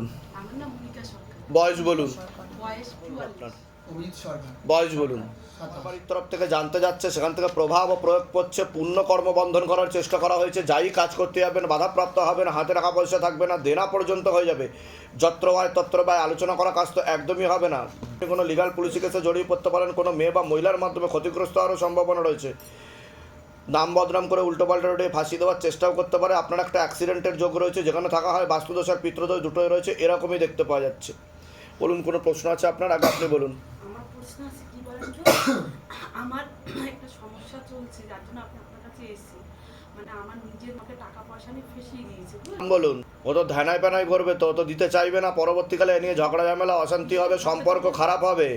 বলুন। বয়স বলুন। বয়স বলুন। তরফ থেকে জানতে যাচ্ছে সেখান থেকে প্রভাব ও প্রয়োগ করছে পূর্ণ কর্ম বন্ধন করার চেষ্টা করা হয়েছে যাই কাজ করতে যাবেন বাধাপ্রাপ্ত হবে না হাতে টাকা পয়সা থাকবে না দেনা পর্যন্ত হয়ে যাবে। যত্র হয় তত্র ব্যয় আলোচনা করা কাজ তো একদমই হবে না। কোনো লিগাল পুলিশি কেসে জড়িয়ে পড়তে পারেন কোনো মেয়ে বা মহিলার মাধ্যমে ক্ষতিগ্রস্ত হওয়ারও সম্ভাবনা রয়েছে। নাম বদনাম করে উল্টোপাল্টা রোডে ফাঁসি দেওয়ার চেষ্টাও করতে পারে। আপনার একটা অ্যাক্সিডেন্টের যোগ রয়েছে যেখানে থাকা হয় বাস্তুদোষ আর পিত্রদোষ দুটোই রয়েছে এরকমই দেখতে পাওয়া যাচ্ছে। বলুন কোনো প্রশ্ন আছে আপনার? আগে আপনি বলুন। আমার প্রশ্ন আছে কি বলেন আমার একটা সমস্যা চলছে যার জন্য আপনি আপনার কাছে এসেছি। মানে আমার নিজের মাকে টাকা পয়সা নিয়ে ফেসিয়ে দিয়েছে বলুন। ও তো ধ্যানায় প্যানায় করবে তো তো দিতে চাইবে না পরবর্তীকালে এ নিয়ে ঝগড়া ঝামেলা অশান্তি হবে সম্পর্ক খারাপ হবে।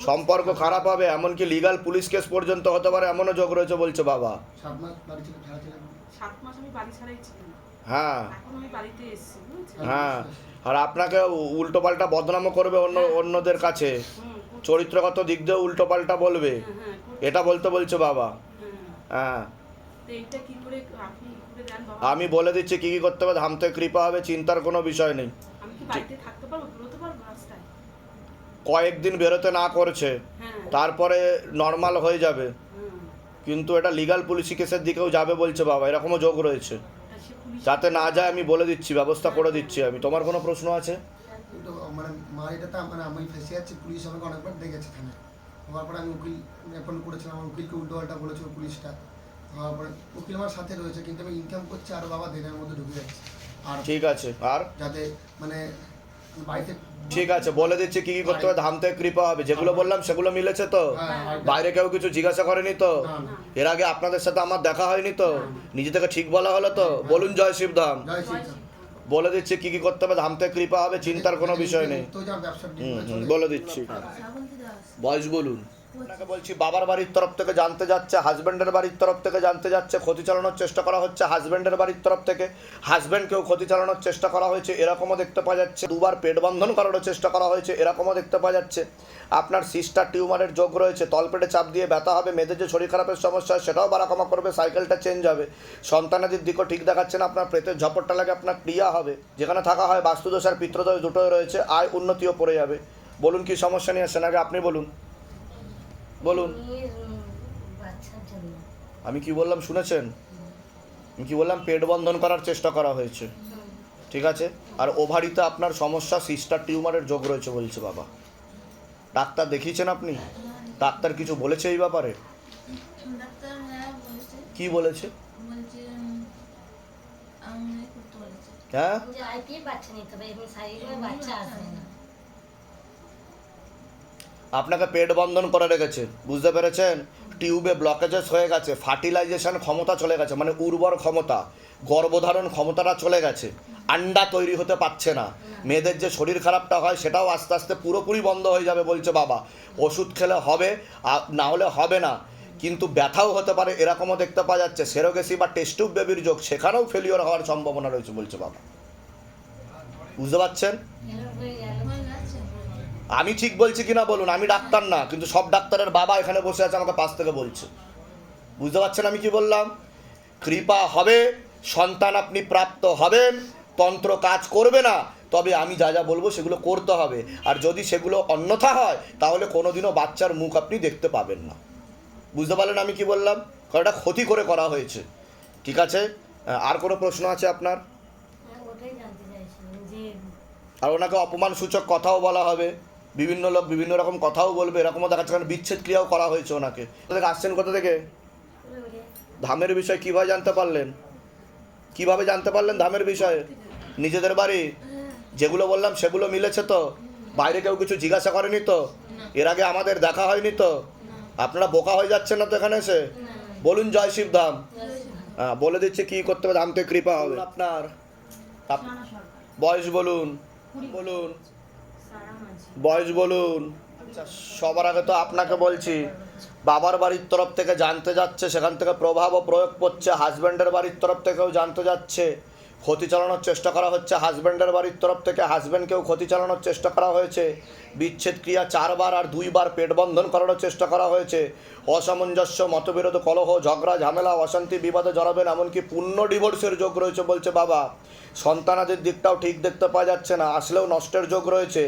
সম্পর্ক খারাপ হবে এমনকি লিগাল পুলিশ কেস পর্যন্ত হতে পারে এমনও যোগ রয়েছে বলছে বাবা। সাত মাস বাড়ি ছিল ছাড়া ছিলেন? সাত মাস আমি বাড়ি ছাড়াই ছিলাম। হ্যাঁ। এখন আমি বাড়িতে এসেছি বুঝেছেন? হ্যাঁ। আর আপনাকে উল্টো পাল্টা বদনামও করবে অন্য অন্যদের কাছে। চরিত্রগত দিক দিয়ে উল্টো পাল্টা বলবে। হ্যাঁ, হ্যাঁ। এটা বলতে বলছে বাবা। হ্যাঁ। হ্যাঁ। তো এইটা কি করে আপনি কি করে দেন বাবা আমি বলে দিচ্ছি কী কী করতে হবে ধামতে কৃপা হবে চিন্তার কোনো বিষয় নেই আমি কি বাড়িতে থাকতে পারব বেরোতে পারব রাস্তায় কয়েকদিন বেরোতে না করছে হ্যাঁ। তারপরে নর্মাল হয়ে যাবে। কিন্তু এটা লিগাল পুলিশি কেসের দিকেও যাবে বলছে বাবা এরকমও যোগ রয়েছে। তা যাতে না যায় আমি বলে দিচ্ছি ব্যবস্থা করে দিচ্ছি আমি। তোমার কোনো প্রশ্ন আছে? কিন্তু মানে এটাতে মানে আমি ফেসে যাচ্ছি পুলিশ আমাকে অনেকবার দেখেছে এখানে। হওয়ার পরে আমি উকিল অ্যাপয়েন্ট করেছিলাম আমার উকিলকে উল্টো বলেছিল পুলিশটা। হওয়ার পরে উকিল আমার সাথে রয়েছে কিন্তু আমি ইনকাম করছি আর বাবা দিনের মধ্যে ঢুকে যাচ্ছে। আর ঠিক আছে আর? যাতে মানে ঠিক আছে বলে দিচ্ছি কি কি করতে হবে ধাম থেকে কৃপা হবে যেগুলো বললাম সেগুলো মিলেছে তো? হ্যাঁ, বাইরে কেউ কিছু জিজ্ঞাসা করেনি তো। এর আগে আপনাদের সাথে আমার দেখা হয়নি তো? নিজে থেকে ঠিক বলা হলো তো? বলুন জয় শিবধাম জয় বলে দিচ্ছি কি কি করতে হবে ধাম থেকে কৃপা হবে চিন্তার কোনো বিষয় নেই। বলে দিচ্ছি। বয়স বলুন। আপনাকে বলছি, বাবার বাড়ির তরফ থেকে জানতে যাচ্ছে হাজব্যান্ডের বাড়ির তরফ থেকে জানতে যাচ্ছে, ক্ষতি চালানোর চেষ্টা করা হচ্ছে হাজব্যান্ডের বাড়ির তরফ থেকে হাজব্যান্ডকেও ক্ষতি চালানোর চেষ্টা করা হয়েছে, এরকমও দেখতে পাওয়া যাচ্ছে। দুবার পেট বন্ধন করানোর চেষ্টা করা হয়েছে, এরকমও দেখতে পাওয়া যাচ্ছে। আপনার সিস্টার টিউমারের যোগ রয়েছে, তলপেটে চাপ দিয়ে ব্যথা হবে মেয়েদের যে শরীর খারাপের সমস্যা সেটাও বাড়াকমা করবে, সাইকেলটা চেঞ্জ হবে। সন্তানাদির দিকও ঠিক দেখাচ্ছে না, আপনার প্রেতের ঝপটটা লাগে, আপনার ক্রিয়া হবে। যেখানে থাকা হয় বাস্তুদোষ আর পিত্রদোষ দুটোই রয়েছে, আয় উন্নতিও পড়ে যাবে। বলুন কি সমস্যা নিয়ে আসছেন? আগে আপনি বলুন। বলুন। আমি কি বললাম শুনেছেন? আমি কি বললাম, পেট বন্ধন করার চেষ্টা করা হয়েছে। ঠিক আছে? আর ওভারিতে আপনার সমস্যা, সিস্টার টিউমারের যোগ রয়েছে বলছে বাবা। ডাক্তার দেখিয়েছেন আপনি? ডাক্তার কিছু বলেছে এই ব্যাপারে? কি বলেছে? হ্যাঁ? আপনাকে পেট বন্ধন করে রেখেছে, বুঝতে পেরেছেন? টিউবে ব্লকেজেস হয়ে গেছে ফার্টিলাইজেশন ক্ষমতা চলে গেছে মানে উর্বর ক্ষমতা, গর্ভধারণ ক্ষমতাটা চলে গেছে, আন্ডা তৈরি হতে পারছে না। মেয়েদের যে শরীর খারাপটা হয়, সেটাও আস্তে আস্তে পুরোপুরি বন্ধ হয়ে যাবে বলছে বাবা। ওষুধ খেলে হবে না হলে হবে না, কিন্তু ব্যথাও হতে পারে, এরকমও দেখতে পাওয়া যাচ্ছে। সেরোগেসি বা টেস্টুব বেবির যোগ, সেখানেও ফেলিওর হওয়ার সম্ভাবনা রয়েছে বলছে বাবা। বুঝতে পারছেন এরকম হয়ে গেল হয়ে গেছে আমি ঠিক বলছি কিনা বলুন আমি ডাক্তার না কিন্তু সব ডাক্তারের বাবা এখানে বসে আছে আমাকে পাশ থেকে বলছে। বুঝতে পারছেন আমি কি বললাম? কৃপা হবে সন্তান আপনি প্রাপ্ত হবেন তন্ত্র কাজ করবে না তবে আমি যা যা বলব সেগুলো করতে হবে। আর যদি সেগুলো অন্যথা হয় তাহলে কোনোদিনও বাচ্চার মুখ আপনি দেখতে পাবেন না। বুঝতে পারলেন আমি কি বললাম? কারণ এটা ক্ষতি করে করা হয়েছে। ঠিক আছে? আর কোনো প্রশ্ন আছে আপনার? হ্যাঁ, আর ওনাকে অপমান সূচক কথাও বলা হবে। বিভিন্ন লোক বিভিন্ন রকম কথাও বলবে এরকমও দেখাচ্ছে কারণ বিচ্ছেদ ক্রিয়াও করা হয়েছে ওনাকে। থেকে আসছেন কোথা থেকে? ধামের বিষয় কীভাবে জানতে পারলেন? কীভাবে জানতে পারলেন ধামের বিষয়ে? নিজেদের বাড়ি? যেগুলো বললাম সেগুলো মিলেছে তো? বাইরে কেউ কিছু জিজ্ঞাসা করেনি তো? এর আগে আমাদের দেখা হয়নি তো? আপনারা বোকা হয়ে যাচ্ছেন না তো এখানে এসে? বলুন জয় শিব ধাম। হ্যাঁ বলে দিচ্ছে কি করতে হবে ধাম থেকে কৃপা হবে। আপনার। আপ- বয়স বলুন। বলুন। বয়স বলুন। সবার আগে তো আপনাকে বলছি, বাবার বাড়ির তরফ থেকে জানতে যাচ্ছে, সেখান থেকে প্রভাব ও প্রয়োগ করছে হাজব্যান্ডের বাড়ির তরফ থেকেও জানতে যাচ্ছে, ক্ষতি চালানোর চেষ্টা করা হচ্ছে হাজব্যান্ডের বাড়ির তরফ থেকে হাজব্যান্ডকেও ক্ষতি চালানোর চেষ্টা করা হয়েছে। বিচ্ছেদ ক্রিয়া চারবার আর দুইবার পেট বন্ধন করানোর চেষ্টা করা হয়েছে। অসামঞ্জস্য, মতবিরোধ, কলহ, ঝগড়া, ঝামেলা, অশান্তি, বিবাদে জড়াবেন, এমনকি পূর্ণ ডিভোর্সের যোগ রয়েছে বলছে বাবা। সন্তানাদের দিকটাও ঠিক দেখতে পাওয়া যাচ্ছে না, আসলেও নষ্টের যোগ রয়েছে।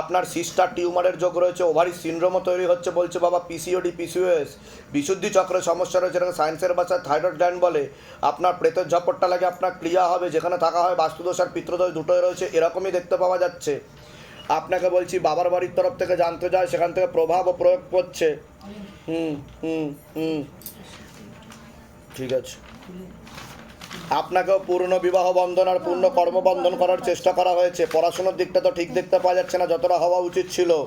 আপনার সিস্টার টিউমারের যোগ রয়েছে, ওভারি সিনড্রোমও তৈরি হচ্ছে বলছে বাবা পিসিওডি পিসিওএস বিশুদ্ধি চক্রের সমস্যা রয়েছে, যেটাকে সায়েন্সের ভাষায় থাইরয়েড গ্ল্যান্ড বলে। আপনার প্রেতের ঝপটটা লাগে, আপনার ক্লিয়া হবে, যেখানে থাকা হয় বাস্তুদোষ আর পিত্রদোষ দুটোই রয়েছে, এরকমই দেখতে পাওয়া যাচ্ছে। আপনাকে বলছি, বাবার বাড়ির তরফ থেকে জানতে যায় সেখান থেকে প্রভাব ও প্রয়োগ করছে হুম হুম হুম। ঠিক আছে। আপনাকেও পূর্ণ বিবাহ বন্ধন আর পূর্ণ কর্মবন্ধন করার চেষ্টা করা হয়েছে। পড়াশোনার দিকটা তো ঠিক দেখতে পাওয়া যাচ্ছে না, যতটা হওয়া উচিত ছিল।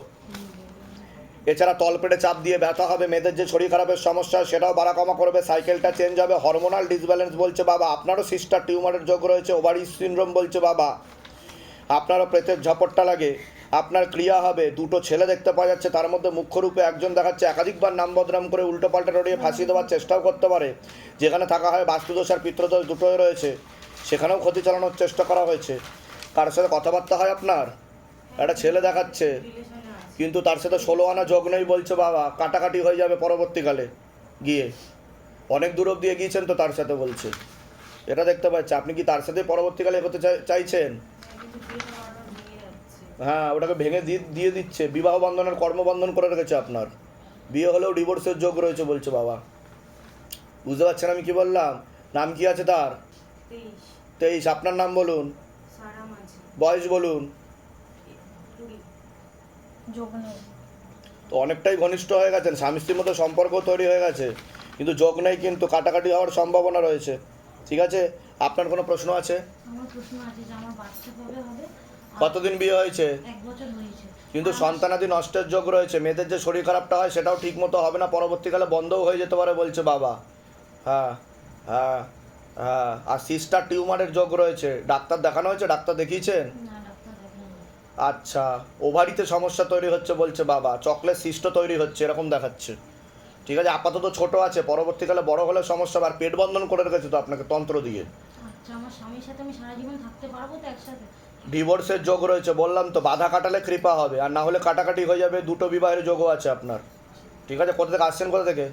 এছাড়া তলপেটে চাপ দিয়ে ব্যথা হবে, মেয়েদের যে শরীর খারাপের সমস্যা, সেটাও বাড়া কমা করবে, সাইকেলটা চেঞ্জ হবে হরমোনাল ডিসব্যালেন্স বলছে বাবা, আপনারও সিস্টার টিউমারের যোগ রয়েছে, ওভারি সিনড্রোম বলছে বাবা। আপনারও প্রেতের ঝপটটা লাগে। আপনার ক্রিয়া হবে দুটো ছেলে দেখতে পাওয়া যাচ্ছে তার মধ্যে মুখ্যরূপে একজন দেখাচ্ছে একাধিকবার নাম বদনাম করে উল্টো পাল্টা রড়িয়ে ফাঁসিয়ে দেওয়ার চেষ্টাও করতে পারে। যেখানে থাকা হয় বাস্তুদোষ আর পিত্রদোষ দুটোই রয়েছে সেখানেও ক্ষতি চালানোর চেষ্টা করা হয়েছে। কার সাথে কথাবার্তা হয় আপনার? একটা ছেলে দেখাচ্ছে কিন্তু তার সাথে ষোলো আনা যোগ নেই বলছে বাবা কাটাকাটি হয়ে যাবে পরবর্তীকালে গিয়ে। অনেক দূর অব্দি এগিয়েছেন তো তার সাথে বলছে। এটা দেখতে পাচ্ছি আপনি কি তার সাথে পরবর্তীকালে এগোতে চাই- চাইছেন? হ্যাঁ ওটাকে ভেঙে দিয়ে দিয়ে দিচ্ছে। বিবাহ বন্ধনের কর্মবন্ধন করে রেখেছে আপনার। বিয়ে হলেও ডিভোর্সের যোগ রয়েছে বলছে বাবা। বুঝতে পারছেন আমি কি বললাম? নাম কি আছে তার? তেইশ। আপনার নাম বলুন। সারা বয়স বলুন। যোগ তো অনেকটাই ঘনিষ্ঠ হয়ে গেছেন স্বামী স্ত্রীর মতো সম্পর্ক তৈরি হয়ে গেছে। কিন্তু যোগ নেই কিন্তু কাটাকাটি হওয়ার সম্ভাবনা রয়েছে। ঠিক আছে? আপনার কোনো প্রশ্ন আছে? আমার প্রশ্ন আছে যে আমার বাচ্চা কবে হবে? কতদিন বিয়ে হয়েছে? এক বছর হয়েছে। কিন্তু সন্তানাদি নষ্টের যোগ রয়েছে মেয়েদের যে শরীর খারাপটা হয় সেটাও ঠিক মতো হবে না পরবর্তীকালে বন্ধও হয়ে যেতে পারে বলছে বাবা। হ্যাঁ হ্যাঁ হ্যাঁ। আর সিস্টার টিউমারের যোগ রয়েছে ডাক্তার দেখানো হয়েছে? ডাক্তার দেখিয়েছেন? আচ্ছা ওভারিতে সমস্যা তৈরি হচ্ছে বলছে বাবা চকলেট সিস্ট তৈরি হচ্ছে এরকম দেখাচ্ছে। ঠিক আছে আপাতত ছোট আছে পরবর্তীকালে বড় হলে সমস্যা আর পেট বন্ধন করে রেখেছে তো আপনাকে তন্ত্র দিয়ে। আমার স্বামীর সাথে আমি সারা জীবন থাকতে পারব তো একসাথে? ডিভোর্সের যোগ রয়েছে বললাম তো বাধা কাটালে কৃপা হবে আর না হলে কাটাকাটি হয়ে যাবে দুটো বিবাহের যোগও আছে আপনার। ঠিক আছে কোথা থেকে আসছেন কোথা থেকে?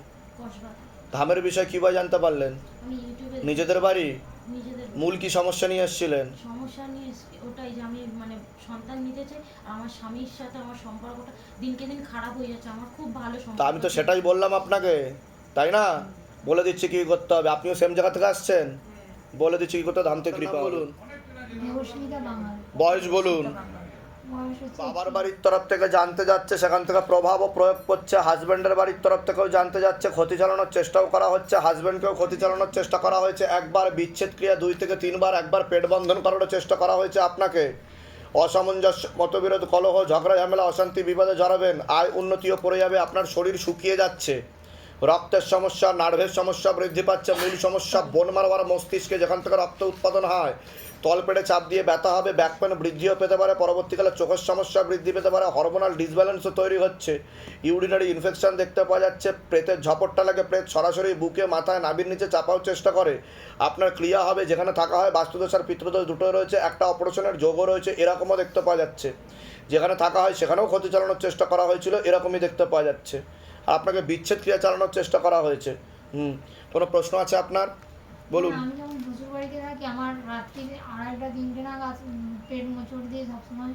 ধামের বিষয়ে কীভাবে জানতে পারলেন? নিজেদের বাড়ি? মূল কি সমস্যা নিয়ে এসেছিলেন? সমস্যা নিয়ে ওটাই যে আমি মানে সন্তান নিতে চাই আমার স্বামীর সাথে আমার সম্পর্কটা দিনকে দিন খারাপ হয়ে যাচ্ছে আমার খুব ভালো সম্পর্ক তা আমি তো সেটাই বললাম আপনাকে তাই না? বলে দিচ্ছি কি করতে হবে আপনিও সেম জায়গা থেকে আসছেন? বলে দিচ্ছি কি করতে হবে, কৃপা বলুন। বয়স বলুন। বাবার বাড়ির তরফ থেকে জানতে যাচ্ছে সেখান থেকে প্রভাবও প্রয়োগ করছে হাজব্যান্ডের বাড়ির তরফ থেকেও জানতে যাচ্ছে ক্ষতি চালানোর চেষ্টাও করা হচ্ছে হাজব্যান্ডকেও ক্ষতি চালানোর চেষ্টা করা হয়েছে। একবার বিচ্ছেদ ক্রিয়া দুই থেকে তিনবার একবার পেট বন্ধন করানোর চেষ্টা করা হয়েছে আপনাকে। অসামঞ্জস্য মতবিরোধ কলহ ঝগড়া ঝামেলা অশান্তি বিবাদে জড়াবেন আয় উন্নতিও পড়ে যাবে আপনার শরীর শুকিয়ে যাচ্ছে। রক্তের সমস্যা, নার্ভের সমস্যা বৃদ্ধি পাচ্ছে, মূল সমস্যা বোন মারবার মস্তিষ্কে যেখান থেকে রক্ত উৎপাদন হয়। তলপেটে চাপ দিয়ে ব্যথা হবে ব্যাক পেন বৃদ্ধিও পেতে পারে, পরবর্তীকালে চোখের সমস্যা বৃদ্ধি পেতে পারে হরমোনাল ডিসব্যালেন্সও তৈরি হচ্ছে। ইউরিনারি ইনফেকশন দেখতে পাওয়া যাচ্ছে প্রেতের ঝপটটা লাগে, প্রেত সরাসরি বুকে, মাথায়, নাভির নিচে চাপাও চেষ্টা করে। আপনার ক্রিয়া হবে, যেখানে থাকা হয়, বাস্তুদোষ আর পিতৃদোষ দুটোই রয়েছে, একটা অপারেশনের যোগও রয়েছে, এরকমও দেখতে পাওয়া যাচ্ছে। যেখানে থাকা হয়, সেখানেও ক্ষতি চালানোর চেষ্টা করা হয়েছিল, এরকমই দেখতে পাওয়া যাচ্ছে। আপনাকে বিচ্ছেদ ক্রিয়া চালানোর চেষ্টা করা হয়েছে। হুম কোনো প্রশ্ন আছে আপনার? বলুন। আমি যখন শ্বশুর বাড়িতে থাকি আমার রাত্রি আড়াইটা তিনটে নাগাদ পেট মোচড় দিয়ে সবসময়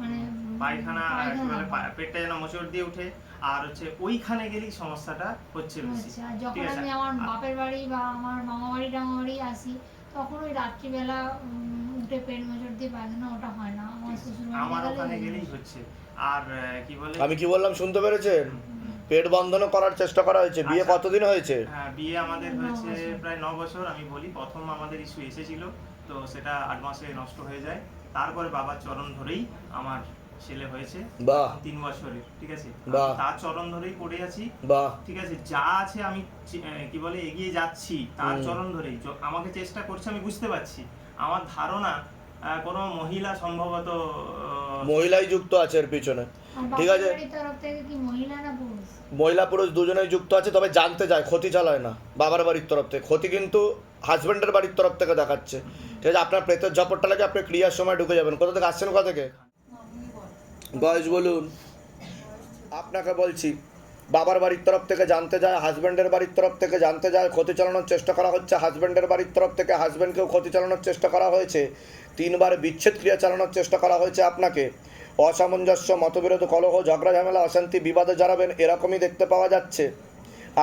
মানে পায়খানা একেবারে পেটটা যেন মোচড় দিয়ে উঠে আর হচ্ছে ওইখানে গেলেই সমস্যাটা হচ্ছে বেশি। আচ্ছা যখন আমি আমার বাপের বাড়ি বা আমার মামা বাড়ি টামা বাড়ি আসি তখন ওই রাত্রিবেলা উঠে পেট মোচড় দিয়ে পায়খানা ওটা হয় না। আমার শ্বশুর আমার ওখানে গেলেই হচ্ছে। আর কি বলে? আমি কি বললাম শুনতে পেরেছেন? পেট বন্ধনও করার চেষ্টা করা হয়েছে। বিয়ে আচ্ছা। কতদিন হয়েছে? হ্যাঁ বিয়ে আমাদের হয়েছে প্রায় ন বছর আমি বলি। প্রথম আমাদের ইস্যু এসেছিল তো সেটা আট মাসে নষ্ট হয়ে যায়। তারপরে বাবার চরণ ধরেই আমার ছেলে হয়েছে। বাহ। তিন বছরের ঠিক আছে। তার চরণ ধরেই পড়ে আছি। বাহ। ঠিক আছে যা আছে আমি কি বলে এগিয়ে যাচ্ছি তার চরণ ধরেই। আমাকে চেষ্টা করছে আমি বুঝতে পারছি। আমার ধারণা কোনো মহিলা সম্ভবত মহিলাই যুক্ত আছে এর পিছনে। ঠিক আছে। বাড়ির তরফ থেকে কি মহিলা পুরুষ? মহিলা পুরুষ দুজনেই যুক্ত আছে তবে জানতে যায় ক্ষতি চালায় না বাবার বাড়ির তরফ থেকে। ক্ষতি কিন্তু হাজব্যান্ডের বাড়ির তরফ থেকে দেখাচ্ছে। ঠিক আছে আপনার প্রেতের ঝপটটা লাগে আপনি ক্রিয়ার সময় ঢুকে যাবেন। কোথা থেকে আসছেন কোথা থেকে? বয়স বলুন। আপনাকে বলছি বাবার বাড়ির তরফ থেকে জানতে যায় হাজব্যান্ডের বাড়ির তরফ থেকে জানতে যায় ক্ষতি চালানোর চেষ্টা করা হচ্ছে হাজব্যান্ডের বাড়ির তরফ থেকে হাজব্যান্ডকেও ক্ষতি চালানোর চেষ্টা করা হয়েছে। তিনবার বিচ্ছেদ ক্রিয়া চালানোর চেষ্টা করা হয়েছে আপনাকে। অসামঞ্জস্য, মতবিরোধ, কলহ, ঝগড়া, ঝামেলা, অশান্তি, বিবাদে জড়াবেন এরকমই দেখতে পাওয়া যাচ্ছে।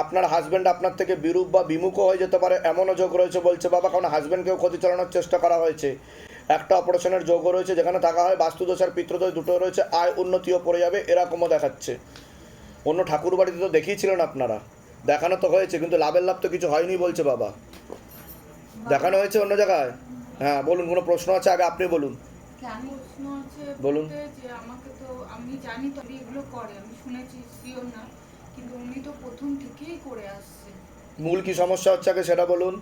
আপনার হাজব্যান্ড আপনার থেকে বিরূপ বা বিমুখও হয়ে যেতে পারে, এমনও যোগ রয়েছে বলছে বাবা, কারণ হাজব্যান্ডকেও ক্ষতি চালানোর চেষ্টা করা হয়েছে। একটা অপারেশনের যোগও রয়েছে, যেখানে থাকা হয় বাস্তুদোষ আর পিতৃদোষ দুটো রয়েছে, আয় উন্নতিও পড়ে যাবে, এরকমও দেখাচ্ছে। অন্য ঠাকুর বাড়িতে তো দেখিয়েছিলেন আপনারা। দেখানো তো হয়েছে, কিন্তু লাভের লাভ তো কিছু হয়নি বলছে বাবা। দেখানো হয়েছে অন্য জায়গায়? হ্যাঁ বলুন কোনো প্রশ্ন আছে? আগে আপনি বলুন। প্রশ্ন আছে বলুন। যে আমাকে তো আমি জানি তো এগুলো করে আমি শুনেছি না কিন্তু উনি তো প্রথম থেকেই করে আসছে। মূল কি সমস্যা হচ্ছে আগে সেটা বলুন।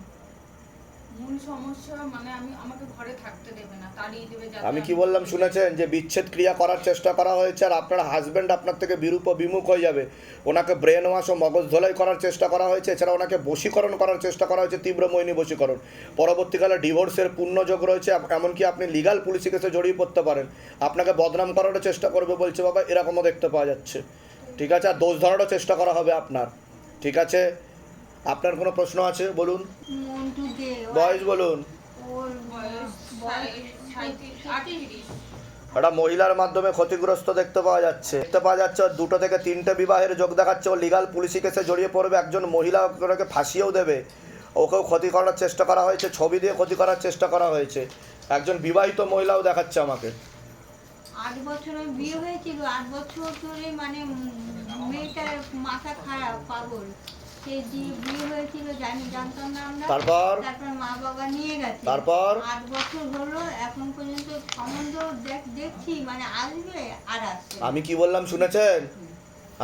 মূল সমস্যা মানে আমি আমাকে ঘরে থাকতে দেবে না তাড়িয়ে দেবে আমি কি বললাম শুনেছেন যে বিচ্ছেদ ক্রিয়া করার চেষ্টা করা হয়েছে আর আপনার হাজব্যান্ড আপনার থেকে বিরূপ বিমুখ হয়ে যাবে। ওনাকে ব্রেন ওয়াশ ও মগজ ধোলাই করার চেষ্টা করা হয়েছে এছাড়া ওনাকে বশীকরণ করার চেষ্টা করা হয়েছে তীব্র মৈনী বশীকরণ। পরবর্তীকালে ডিভোর্সের পূর্ণযোগ রয়েছে এম- এমনকি আপনি লিগাল পুলিশি কেসে জড়িয়ে পড়তে পারেন। আপনাকে বদনাম করারও চেষ্টা করবে বলছে বাবা এরকমও দেখতে পাওয়া যাচ্ছে। ঠিক আছে আর দোষ ধরারও চেষ্টা করা হবে আপনার। ঠিক আছে? আপনার কোনো প্রশ্ন আছে? বলুন। বয়স বলুন। একটা মহিলার মাধ্যমে ক্ষতিগ্রস্ত দেখতে পাওয়া যাচ্ছে। দেখতে পাওয়া যাচ্ছে দুটো থেকে তিনটে বিবাহের যোগ দেখাচ্ছে। ও লিগাল পুলিশি কেসে জড়িয়ে পড়বে। একজন মহিলা ওকে ফাঁসিয়েও দেবে। ওকেও ক্ষতি করার চেষ্টা করা হয়েছে। ছবি দিয়ে ক্ষতি করার চেষ্টা করা হয়েছে। একজন বিবাহিত মহিলাও দেখাচ্ছে আমাকে। আট বছরের বিয়ে হয়েছিল। আট বছর ধরে মানে মেয়েটার মাথা খারাপ পাগল। সে যে বিয়ে হয়েছিল জানি জানতাম না আমরা। তারপর? তারপর মা বাবা নিয়ে গেছে। তারপর? আট বছর হলো এখন পর্যন্ত সম্বন্ধ দেখছি মানে আসবে আর আসছে আমি কি বললাম শুনেছেন?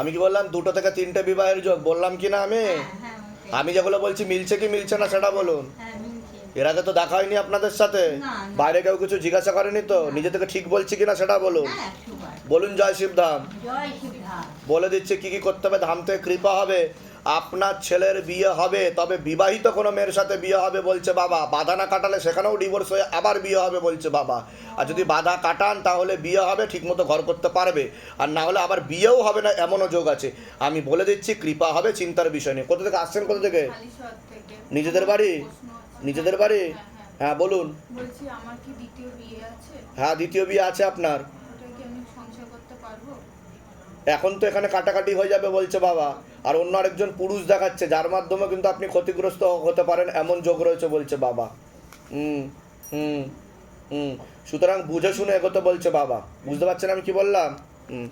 আমি কি বললাম দুটো থেকে তিনটে বিবাহের যোগ বললাম কি না আমি? হ্যাঁ হ্যাঁ। আমি যেগুলো বলছি মিলছে কি মিলছে না সেটা বলুন। হ্যাঁ এর আগে তো দেখা হয়নি আপনাদের সাথে। বাইরে কেউ কিছু জিজ্ঞাসা করেনি তো? নিজে থেকে ঠিক বলছি কিনা সেটা বলুন। বলুন জয় শিবধাম। বলে দিচ্ছে কি কি করতে হবে ধাম থেকে কৃপা হবে। আপনার ছেলের বিয়ে হবে তবে বিবাহিত কোনো মেয়ের সাথে বিয়ে হবে বলছে বাবা। বাধা না কাটালে সেখানেও ডিভোর্স হয়ে আবার বিয়ে হবে বলছে বাবা। আর যদি বাধা কাটান তাহলে বিয়ে হবে ঠিকমতো ঘর করতে পারবে। আর না হলে আবার বিয়েও হবে না এমনও যোগ আছে। আমি বলে দিচ্ছি কৃপা হবে চিন্তার বিষয় নেই কোথা থেকে আসছেন কোথা থেকে? নিজেদের বাড়ি? নিজেদের বাড়ি? হ্যাঁ, বলুন। হ্যাঁ দ্বিতীয় বিয়ে আছে আপনার ওটা কি আমি সংসার করতে পারব এখন তো এখানে কাটাকাটি হয়ে যাবে বলছে বাবা। আর অন্য আরেকজন পুরুষ দেখাচ্ছে, যার মাধ্যমে কিন্তু আপনি ক্ষতিগ্রস্ত হতে পারেন, এমন যোগ রয়েছে বলছে বাবা। হুম হুম হুম। সুতরাং বুঝে শুনে এগোতে বলছে বাবা। বুঝতে পারছেন আমি কি বললাম? হুম।